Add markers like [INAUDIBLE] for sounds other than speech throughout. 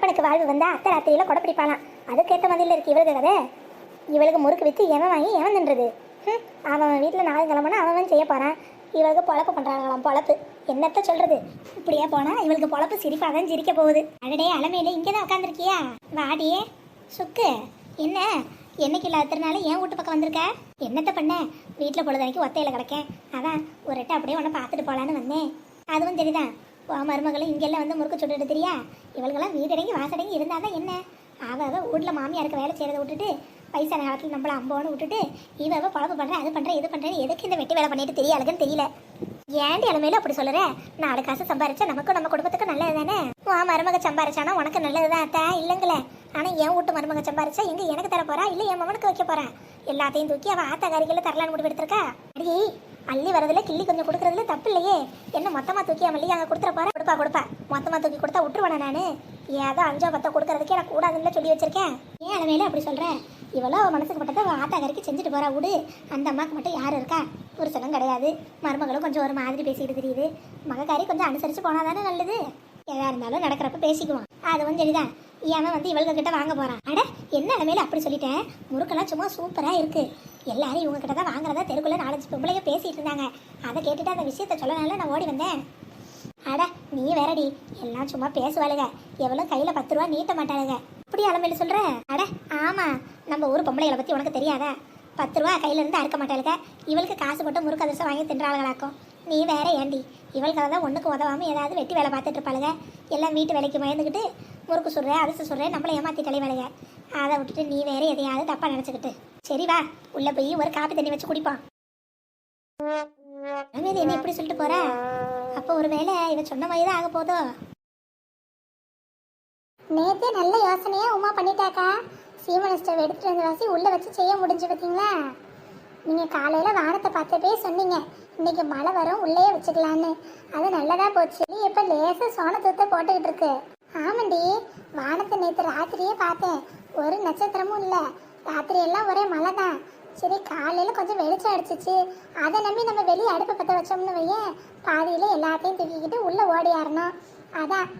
அப்பனுக்கு வாழ்வு வந்தா அத்தை ராத்திரியில் கொடை பிடிப்பாளாம். அதுக்கேற்ற மாதிரில இருக்கு இவளுக்கு கதை. இவளுக்கு முறுக்கு விற்று எவன் வாங்கி எவன் தின்றது? அவன் அவன் வீட்டில் நாலு கிழமனா அவன் செய்ய போகிறான் இவளுக்கு பொழப்பு பண்ணுறாங்களாம் பொழப்பு. என்னத்த சொல்கிறது இப்படியே போனால் இவளுக்கு பொழப்பு சிரிப்பாக தான் சிரிக்க போகுது. அடடே அலமையில இங்கே தான் உட்காந்துருக்கியா வாடியே. சுக்கு என்ன? என்னைக்கு இல்லாததுனால ஏன் வீட்டு பக்கம் வந்திருக்க? என்னத்த பண்ண? வீட்டில் பொழுதுனைக்கு ஒத்தையில் கிடக்கேன். அதான் ஒரு எட்டு அப்படியே உன்னை பார்த்துட்டு போகலான்னு வந்தேன். அதுவும் தெரியுதான் உன் மருமகளும் இங்கெல்லாம் வந்து முறுக்கு சுட்டுட்டு தெரியா? இவளுக்கெல்லாம் வீடடங்கி வாசடங்கி இருந்தாதான் என்ன? அவ அவ வீட்டில் மாமியாருக்கு வேலை செய்கிறத விட்டுட்டு பைசா காலத்தில் நம்மள அம்போன்னு விட்டுட்டு இவ அவ பழப்பு பண்ணுறேன் அது பண்ணுறேன் இது பண்ணுறேன் எதுக்கு இந்த வெட்டி வேலை பண்ணிட்டு தெரியாதுன்னு தெரியல. ஏன்டி இளமையில அப்படி சொல்லுற? நாலு காசு சம்பாரிச்சா நமக்கும் நம்ம குடும்பத்துக்கும் நல்லது தானே? உன் மருமக சம்பாரிச்சானா உனக்கு நல்லதுதான் தான் இல்லைங்களே? ஆனா என் வீட்டு மருமக சம்பாரிச்சா எங்க எனக்கு தர போறா இல்ல என் மகனுக்கு வைக்க போறேன் எல்லாத்தையும் தூக்கி அவன் ஆத்தா காரிகளை தரலான்னு முடிவு எடுத்திருக்கா அடி அள்ளி வரதுல கிள்ளி கொஞ்சம் கொடுக்கறதுல தப்பு இல்லையே. என்ன மொத்தமா தூக்கி அவன் மல்லிகை அங்க கொடுத்துற போற கொடுப்பா கொடுப்பா. மொத்தமா தூக்கி கொடுத்தா விட்டுருவானா நானு? ஏதோ அஞ்சோ பத்தோ கொடுக்கறதுக்கே நான் கூடாதுன்னு சொல்லி வச்சிருக்கேன். ஏன் அளவையில அப்படி சொல்கிறேன் இவ்வளோ மனசுக்கு பட்டதை அவ கறிக்கு செஞ்சுட்டு போறா விடு. அந்த அம்மாக்கு மட்டும் யார் இருக்கா? புருஷனும் கிடையாது. மருமகளும் கொஞ்சம் ஒரு மாதிரி பேசிட்டு தெரியுது. மகக்காரி கொஞ்சம் அனுசரிச்சு போனால் தானே நல்லது? எதா இருந்தாலும் நடக்கிறப்ப பேசிக்குவான். அதுவும் சரிதான். ஏன் வந்து இவளுங்க கிட்ட வாங்க போறான். அட என்ன நிலைமையில அப்படி சொல்லிட்டேன் முறுக்கெல்லாம் சும்மா சூப்பரா இருக்கு. எல்லாரும் இவங்க கிட்ட தான் வாங்குறதா தெருக்குள்ள நாலஞ்சு பொம்பளையும் பேசிட்டு இருந்தாங்க. அதை கேட்டுட்டு அந்த விஷயத்த சொல்லனால நான் ஓடி வந்தேன். அட நீ வேறடி எல்லாம் சும்மா பேசுவாளுங்க. எவ்வளவு கையில பத்து ரூபா நீட்ட மாட்டாளுங்க. அப்படி அலமையில சொல்ற? அட ஆமா நம்ம ஊர் பொம்பளைகளை பத்தி உனக்கு தெரியாதா? பத்து ரூபா கையில இருந்து அறுக்க மாட்டாளுங்க. இவளுக்கு காசு போட்டு முறுக்கு அதிர்ஷ்டம் வாங்கி தின்றாளுகளாக்கும் நீ வேற ஏண்டி இவளுக்கு தான் ஒண்ணுக்கு உதவாம ஏதாவது வெட்டி வேலை பார்த்துட்டு இருப்பாளுங்க. எல்லாம் வீட்டு வேலைக்கு பயந்துக்கிட்டு முறுக்கு சுடுறேன் அதிர்ஷ்டம் சுடுறேன் நம்மளை ஏமாத்தி தலைவாளுங்க அதை விட்டுட்டு நீ வேற எதையாவது தப்பா நினைச்சுக்கிட்டு. சரி வா உள்ள போய் ஒரு காப்பி தண்ணி வச்சு குடிப்போம். ரமேதி என்ன இப்படி சொல்லிட்டு போற? அப்போ ஒரு வேளை இவ சொன்ன மாதிரி தான் ஆக போதோ? நேத்தே நல்ல யோசனையா உமா பண்ணிட்டாக்கா. சீமன ஸ்டவ் எடுத்துட்டு வந்த வாசி உள்ள வச்சு செய்ய முடிஞ்சு பார்த்தீங்களா நீங்க காலையில வானத்தை பார்த்தப்பே சொன்னீங்க இன்னைக்கு மழை வரும் உள்ளே வச்சுக்கலான்னு. அது நல்லதா போச்சு. இப்ப லேசா சோன தூத்த போட்டுக்கிட்டு இருக்கு. ஆமாண்டி வானத்தை நேத்து ராத்திரியே பார்த்தேன். ஒரு நட்சத்திரமும் இல்லை. ராத்திரி எல்லாம் ஒரே மழை தான் சரி காலையில கொஞ்சம் வெளிச்சம் அடிச்சிச்சு. அதை நம்பி நம்ம வெளியே அடுப்பு பற்ற வச்சோம்னு வையேன். பாதியில எல்லாத்தையும் தூக்கிக்கிட்டு உள்ள ஓடியாரணும் அதான்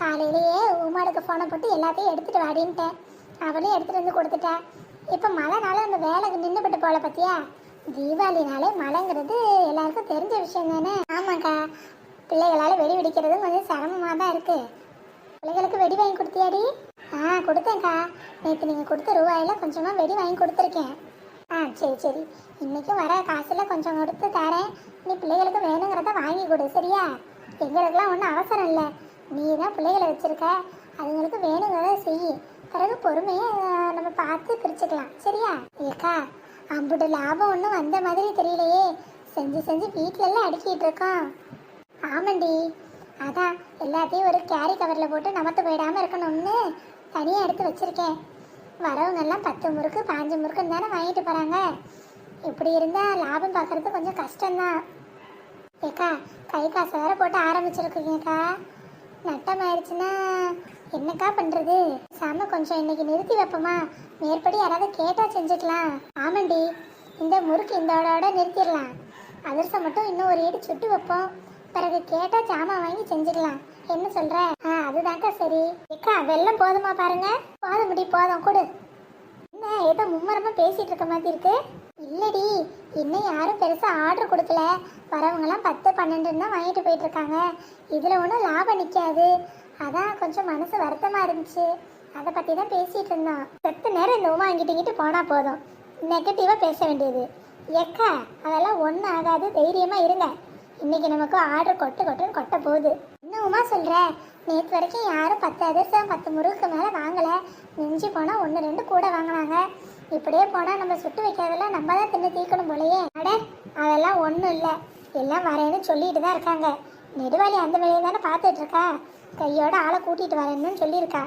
காலையிலேயே உமாளுக்கு ஃபோனை போட்டு எல்லாத்தையும் எடுத்துட்டு வாடின்ட்டேன் அவளையும் எடுத்துட்டு வந்து கொடுத்துட்டா. இப்போ மழைனால அந்த வேலை நின்றுபட்டு போல பத்தியா? தீபாவளினாலே மழைங்கிறது எல்லாருக்கும் தெரிஞ்ச விஷயம் தானே? ஆமாக்கா பிள்ளைகளால் வெடி வெடிக்கிறது கொஞ்சம் சிரமமாக தான் இருக்கு. பிள்ளைகளுக்கு வெடி வாங்கி கொடுத்தியாடி? ஆ கொடுத்தேன்க்கா. நேற்று நீங்கள் கொடுத்த ரூபாயில் கொஞ்சமாக வெடி வாங்கி கொடுத்துருக்கேன். ஆ சரி சரி. இன்றைக்கும் வர காசில் கொஞ்சம் கொடுத்து தரேன். நீ பிள்ளைகளுக்கு வேணுங்கிறத வாங்கி கொடு சரியா? எங்களுக்கெல்லாம் ஒன்றும் அவசரம் இல்லை. நீ தான் பிள்ளைகளை வச்சுருக்க. அதுங்களுக்கு வேணுங்கிறத செய். பிறகு பொறுமையை நம்ம பார்த்து பிரிச்சுக்கலாம் சரியா? ஏக்கா அம்புட்டு லாபம் ஒன்றும் வந்த மாதிரி தெரியலையே. செஞ்சு செஞ்சு வீட்டிலெல்லாம் அடுக்கிட்டு இருக்கோம். ஆமாண்டி. அதான் எல்லாத்தையும் ஒரு கேரி கவரில் போட்டு நமத்து போயிடாம இருக்கணும்னு தனியாக எடுத்து வச்சுருக்கேன் வரவங்க எல்லாம் பத்து முறுக்கு பாஞ்சு முறுக்குன்னு தானே வாங்கிட்டு போகிறாங்க இப்படி இருந்தால் லாபம் பார்க்கறது கொஞ்சம் கஷ்டம்தான். ஏக்கா கை காசை வேற போட்டு ஆரம்பிச்சிருக்கீங்கக்கா நட்டமாயிருச்சுன்னா என்னக்கா பண்ணுறது சாம கொஞ்சம் இன்னைக்கு நிறுத்தி வைப்போமா? மேற்படி யாராவது கேட்டால் செஞ்சுக்கலாம். ஆமாண்டி இந்த முறுக்கு இந்தோட நிறுத்திடலாம். அதிரசம் மட்டும் இன்னும் ஒரு ஏடி சுட்டு வைப்போம். பிறகு கேட்டால் ஜாமான் வாங்கி செஞ்சுக்கலாம். என்ன சொல்ற? ஆ அதுதான்க்கா சரி. ஏக்கா வெள்ளம் போதுமா பாருங்க. போதும் முடி போதும். கொடு. என்ன ஏதோ மும்மரமா பேசிட்டு இருக்க மாதிரி இருக்கு? இல்லடி இன்னும் யாரும் பெருசா ஆர்டர் கொடுக்கல. வரவங்கலாம் பத்து பன்னெண்டுன்னு தான் வாங்கிட்டு போயிட்டு இருக்காங்க. இதுல ஒன்றும் லாபம் நிக்காது. அதான் கொஞ்சம் மனசு வருத்தமா இருந்துச்சு. அதை பத்தி தான் பேசிட்டு இருந்தோம். செத்த நேரம் இந்த உமா அங்கிட்டு போனா போதும். நெகட்டிவா பேச வேண்டியது. எக்கா அதெல்லாம் ஒன்றும் ஆகாது. தைரியமா இருங்க. இன்னைக்கு நமக்கு ஆர்டர் கொட்டு கொட்டுன்னு கொட்ட போகுது. இன்னுமா சொல்ற? நேற்று வரைக்கும் யாரும் பத்து அதிர்ஷ்டம் பத்து முறுக்கு மேலே வாங்கலை. மிஞ்சி போனால் ஒன்று ரெண்டு கூட வாங்கினாங்க. இப்படியே போனால் நம்ம சுட்டு வைக்காதெல்லாம் நம்ம தான் தின்னு தீக்கணும் போலயே. அட அதெல்லாம் ஒன்றும் இல்லை. எல்லாம் வரேன்னு சொல்லிட்டு தான் இருக்காங்க. நெடுவாளி அந்த வேலையை தானே பார்த்துட்டு இருக்கா? கையோட ஆளை கூட்டிகிட்டு வரேன்னு சொல்லியிருக்கா.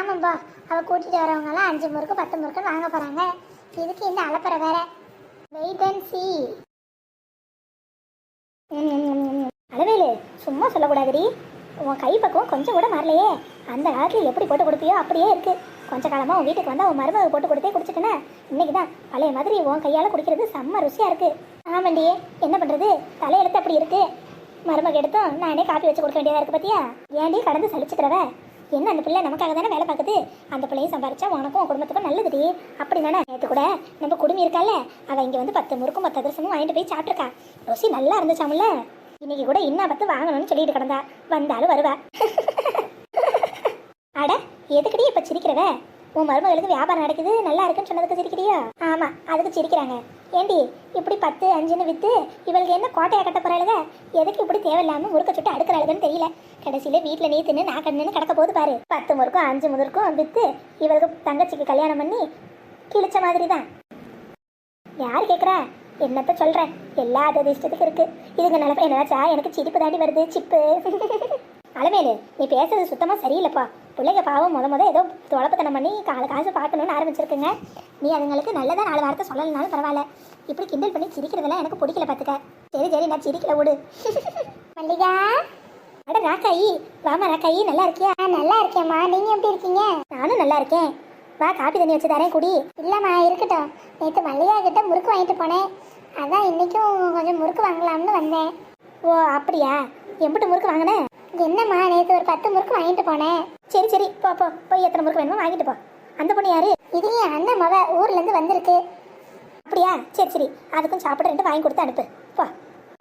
ஆமாம்பா அவள் கூட்டிகிட்டு வரவங்கலாம் அஞ்சு முறுக்கு பத்து முறுக்கு வாங்க போகிறாங்க இதுக்கு இந்த அலப்பறை வேற. வெயிட் அண்ட் சி அளவேலு சும்மா சொல்லக்கூடாதுடி. உன் கை கொஞ்சம் கூட மாறலையே. அந்த காலத்தில் எப்படி போட்டு கொடுப்பியோ அப்படியே இருக்கு. கொஞ்ச காலமாக உன் வீட்டுக்கு வந்தால் உன் மருமக போட்டு கொடுத்தே குடிச்சிட்டேனே. இன்னைக்கு தான் பழைய மாதிரி உன் கையால் குடிக்கிறது செம்ம ருசியாக இருக்கு. ஆமாண்டி என்ன பண்ணுறது தலையெழுத்து அப்படி இருக்கு. மருமக எடுத்தும் நானே காப்பி வச்சு கொடுக்க வேண்டியதாக இருக்கு பாத்தியா? ஏன்டி கடந்து சலிச்சுக்கிறவ? என்ன அந்த பிள்ளை நமக்காக தானே வேலை பார்க்குது? அந்த பிள்ளையும் சம்பாரிச்சா உனக்கும் குடும்பத்துக்கும் நல்லதுடி. அப்படி தானே? நேற்று கூட நம்ம குடுமி இருக்கால அவள் இங்கே வந்து பத்து முறுக்கும் பத்து அதிரசமும் வாங்கிட்டு போய் சாப்பிட்ருக்கா ருசி நல்லா இருந்துச்சாமுல்ல? இன்னைக்கு கூட இன்னும் பத்து வாங்கணும்னு சொல்லிட்டு கிடந்தா வந்தாலும் வருவா. அட எதுக்கடி இப்ப சிரிக்கிறவ? உன் மருமகளுக்கு வியாபாரம் நடக்குது நல்லா இருக்குன்னு சொன்னதுக்கு சிரிக்கிறியா? ஆமா அதுக்கு சிரிக்கிறாங்க. ஏண்டி இப்படி பத்து அஞ்சுன்னு வித்து இவளுக்கு என்ன கோட்டையை கட்ட போறாளுக? எதுக்கு இப்படி தேவையில்லாம முறுக்க சுட்டு அடுக்கிறாளுகன்னு தெரியல. கடைசியில வீட்டுல நீ தின்னு நான் கண்ணுன்னு கிடக்க போது பாரு. பத்து முறுக்கும் அஞ்சு முறுக்கும் வித்து இவளுக்கு தங்கச்சிக்கு கல்யாணம் பண்ணி கிழிச்ச மாதிரி தான் யார் கேட்குறா என்னத்த சொல்கிறேன் எல்லா அது இஷ்டத்துக்கு இருக்கு. இதுங்க நிலப்ப என்னாச்சா எனக்கு சிரிப்பு தாண்டி வருது சிப்பு. [LAUGHS] அலமேலு நீ பேசுறது சுத்தமாக சரியில்லைப்பா. பிள்ளைங்க பாவம் முத முத ஏதோ தொலைப்பத்தனம் பண்ணி கால காசு பார்க்கணும்னு ஆரம்பிச்சிருக்குங்க. நீ அதுங்களுக்கு நல்லதா நாலு வார்த்தை சொல்லலைனாலும் பரவாயில்ல. இப்படி கிண்டல் பண்ணி சிரிக்கிறதெல்லாம் எனக்கு பிடிக்கல பார்த்துக்க சரி சரி நான் சிரிக்கல விடு [LAUGHS] மல்லிகா? அட ராக்காயி வாமா ராக்காயி நல்லா இருக்கியா? நல்லா இருக்கேம்மா. நீங்க எப்படி இருக்கீங்க? நானும் நல்லா இருக்கேன். வா காப்பி தண்ணி வச்சு தரேன் குடி. இல்லைம்மா இருக்கட்டும். நேற்று மல்லிகா கிட்ட முறுக்கு வாங்கிட்டு போனேன். அதான் இன்னைக்கும் கொஞ்சம் முறுக்கு வாங்கலாம்னு வந்தேன். ஓ அப்படியா? எம்பிட்டு முறுக்கு வாங்கினேன் என்னம்மா நேற்று ஒரு பத்து முறுக்கு வாங்கிட்டு போனேன். சரி சரி போ போ. போய் எத்தனை முறுக்கு வேணுமோ வாங்கிட்டு போ. அந்த பொண்ணு யாரு? இது என் அண்ணன் மவ ஊர்லேருந்து வந்திருக்கு. அப்படியா? சரி சரி. அதுக்கும் சாப்பிட ரெண்டு வாங்கி கொடுத்து அனுப்பு. போ.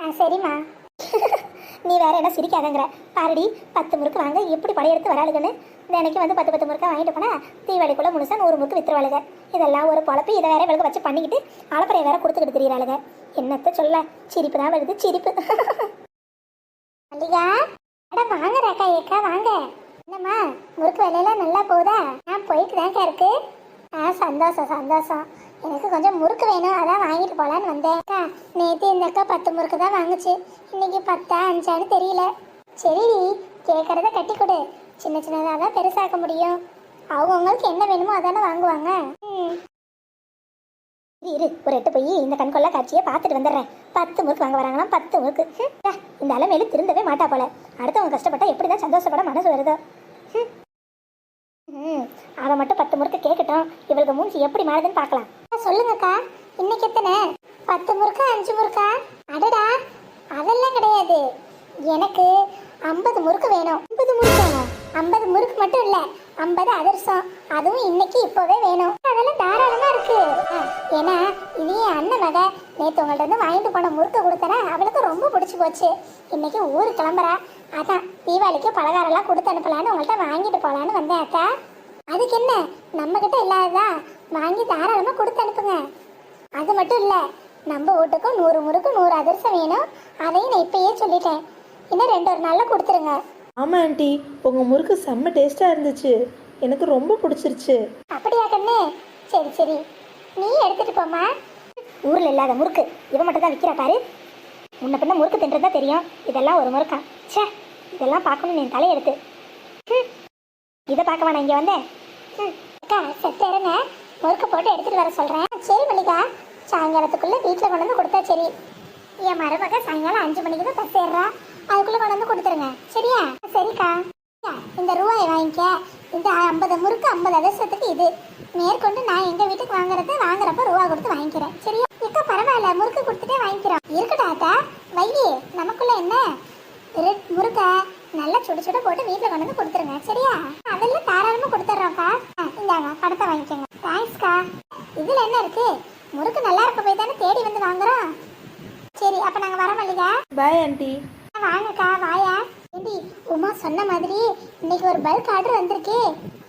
ஆ சரிம்மா. [LAUGHS] நீ வேற என்ன சிரிக்காதங்கிற. பாரடி பத்து முறுக்கு வாங்க எப்படி படையெடுத்து வராளுகன்னு. தினைக்கு வந்து பத்து பத்து முறுக்கா வாங்கிட்டு போனால் தீபாவளிக்குள்ள முழுசா நூறு முறுக்கு வித்துருவாளுக. இதெல்லாம் ஒரு பொழப்பு இதை வேற இவளுக்கு வச்சு பண்ணிக்கிட்டு அளப்பறையை வேற கொடுத்துக்கிட்டு தெரியறாளுக. என்னத்த சொல்ல? சிரிப்பு தான் வருது சிரிப்பு. [LAUGHS] மல்லிகா அட வாங்க ரேக்கா ஏக்கா வாங்க. என்னம்மா முறுக்கு வேலையெல்லாம் நல்லா போகுதா? நான் போயிட்டு தான்க்கா இருக்கு. ஆ சந்தோஷம் சந்தோஷம். எனக்கு கொஞ்சம் முறுக்கு வேணும் அதான் வாங்கிட்டு போகலான்னு வந்தேன். அக்கா நேற்று இந்த அக்கா பத்து முறுக்கு தான் வாங்குச்சு. இன்னைக்கு பத்தா அஞ்சான்னு தெரியல. சரி கேட்கறத கட்டி கொடு. சின்ன சின்னதாக தான் பெருசாக்க முடியும். அவங்கவுங்களுக்கு என்ன வேணுமோ அதானே வாங்குவாங்க. ம். இரு ஒரு எட்டு போய் இந்த கண்கொள்ளா காட்சியை பார்த்துட்டு வந்துடுறேன். பத்து முறுக்கு வாங்க வராங்களாம் பத்து முறுக்கு. இந்த அலமேலு திருந்தவே மாட்டா போல. அடுத்தவங்க கஷ்டப்பட்டா எப்படி தான் சந்தோஷப்பட மனசு வருதோ. ஹம். ம் அவன் மட்டும் பத்து முறுக்கு கேட்கட்டும். இவளுக்கு மூஞ்சி எப்படி மாறுதுன்னு பார்க்கலாம். சொல்லுங்கக்கா இன்னைக்கு எத்தனை? பத்து முறுக்கா அஞ்சு முறுக்கா? அடடா அதெல்லாம் கிடையாது. எனக்கு ஐம்பது முறுக்கு வேணும். ஐம்பது முறுக்கா ஐம்பது அதிர்சம். அதுவும் இன்னைக்கு இப்போவே வேணும். அதெல்லாம் தாராளமா இருக்கு. ஏன்னா இது என் அண்ணன் மக. நேற்று உங்கள்ட்ட இருந்து வாங்கிட்டு போன முறுக்கு கொடுத்தனா அவளுக்கு ரொம்ப பிடிச்சி போச்சு. இன்னைக்கு ஊருக்கு கிளம்புறா. அதான் தீபாவளிக்கு பலகாரம்லாம் கொடுத்து அனுப்பலான்னு உங்கள்கிட்ட வாங்கிட்டு போகலான்னு வந்தேன் அக்கா. அதுக்கு என்ன? நம்ம கிட்ட இல்லாததா? வாங்கி தாராளமா கொடுத்து அனுப்புங்க. அது மட்டும் இல்ல நம்ம வீட்டுக்கும் நூறு முறுக்கு நூறு அதிர்சம் வேணும். அதையும் நான் இப்பயே சொல்லிட்டேன். இன்னும் ரெண்டு ஒரு நாள்ல கொடுத்துருங்க. ஆமாம் ஆண்டி. உங்கள் முறுக்கு செம்ம டேஸ்ட்டாக இருந்துச்சு. எனக்கு ரொம்ப பிடிச்சிருச்சு. அப்படியா கண்ணு? சரி சரி. நீ எடுத்துட்டு போமா ஊரில் இல்லாத முறுக்கு. இவன் மட்டும் தான் விற்கிறா பாரு. முன்ன பின்ன முறுக்கு தின்றதா தெரியும். இதெல்லாம் ஒரு முறுக்கா. ச்சே இதெல்லாம் பார்க்கணும்னு நீ தலையெடுத்து ம் இதை பார்க்க வேணாம் இங்கே வந்தேன் ம், அக்கா செத்து இருங்க. முறுக்கு போட்டு எடுத்துட்டு வர சொல்றேன். சரி மல்லிகா. சாயங்காலத்துக்குள்ள வீட்டில் கொண்டு வந்து கொடுத்தா சரி. என் மருமக சாயங்காலம் அஞ்சு மணிக்கு தான் பஸ் ஏறுறா. அதுக்குள்ள கொண்டு வந்து கொடுத்துருங்க. சரியா? சரிக்கா. இந்த ரூபாய் வாங்கிக்க. இந்த ஐம்பது முறுக்கு ஐம்பது அதிர்ஷ்டத்துக்கு இது. மேற்கொண்டு நான் எங்க வீட்டுக்கு வாங்குறது வாங்குறப்ப ரூபா கொடுத்து வாங்கிக்கிறேன். சரியா? இக்கா பரவாயில்ல முறுக்கு கொடுத்துட்டே வாங்கிக்கிறோம். இருக்கட்டா அக்கா. வைகி நமக்குள்ள என்ன? முறுக்க நல்லா சுட சுட போட்டு வீட்டில் கொண்டு வந்து கொடுத்துருங்க. சரியா? அதெல்லாம் தாராளமாக கொடுத்துட்றோம்க்கா ஆ, இந்தாங்க படத்தை வாங்கிக்கோங்க. தேங்க்ஸ்க்கா இதில் என்ன இருக்கு? முறுக்கு நல்லா இருக்க போய் தானே தேடி வந்து வாங்குறோம். சரி அப்போ நாங்கள் வர மல்லிகா. பாய் ஆண்டி வாங்கக்கா வாயா. ஏண்டி உமா சொன்ன மாதிரி இன்னைக்கு ஒரு பல்க் ஆர்டர் வந்திருக்கு.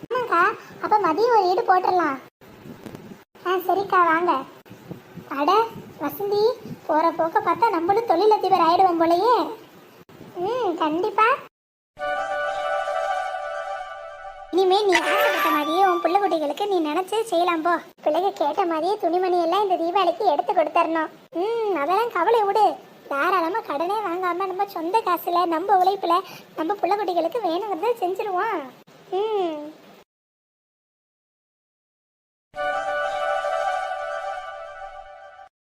ஆமாக்கா அப்போ மதியம் ஒரு ஈடு போட்டுடலாம். ஆ சரிக்கா வாங்க. அட வசந்தி போகிற போக்க பார்த்தா நம்மளும் தொழிலதிபர் ஆயிடுவோம் போலயே. ம் கண்டிப்பா. இனிமே நீ ஆசைப்பட்ட மாதிரியே உன் பிள்ளை குட்டிகளுக்கு நீ நினைச்சு செய்யலாம் போ. பிள்ளைங்க கேட்ட மாதிரியே துணிமணி எல்லாம் இந்த தீபாவளிக்கு எடுத்து கொடுத்தரணும். ம் அதெல்லாம் கவலை விடு. தாராளமாக கடனே வாங்காமல் நம்ம சொந்த காசில் நம்ம உழைப்பில் நம்ம பிள்ளை குட்டிகளுக்கு வேணுங்கிறத செஞ்சிருவோம் ம்.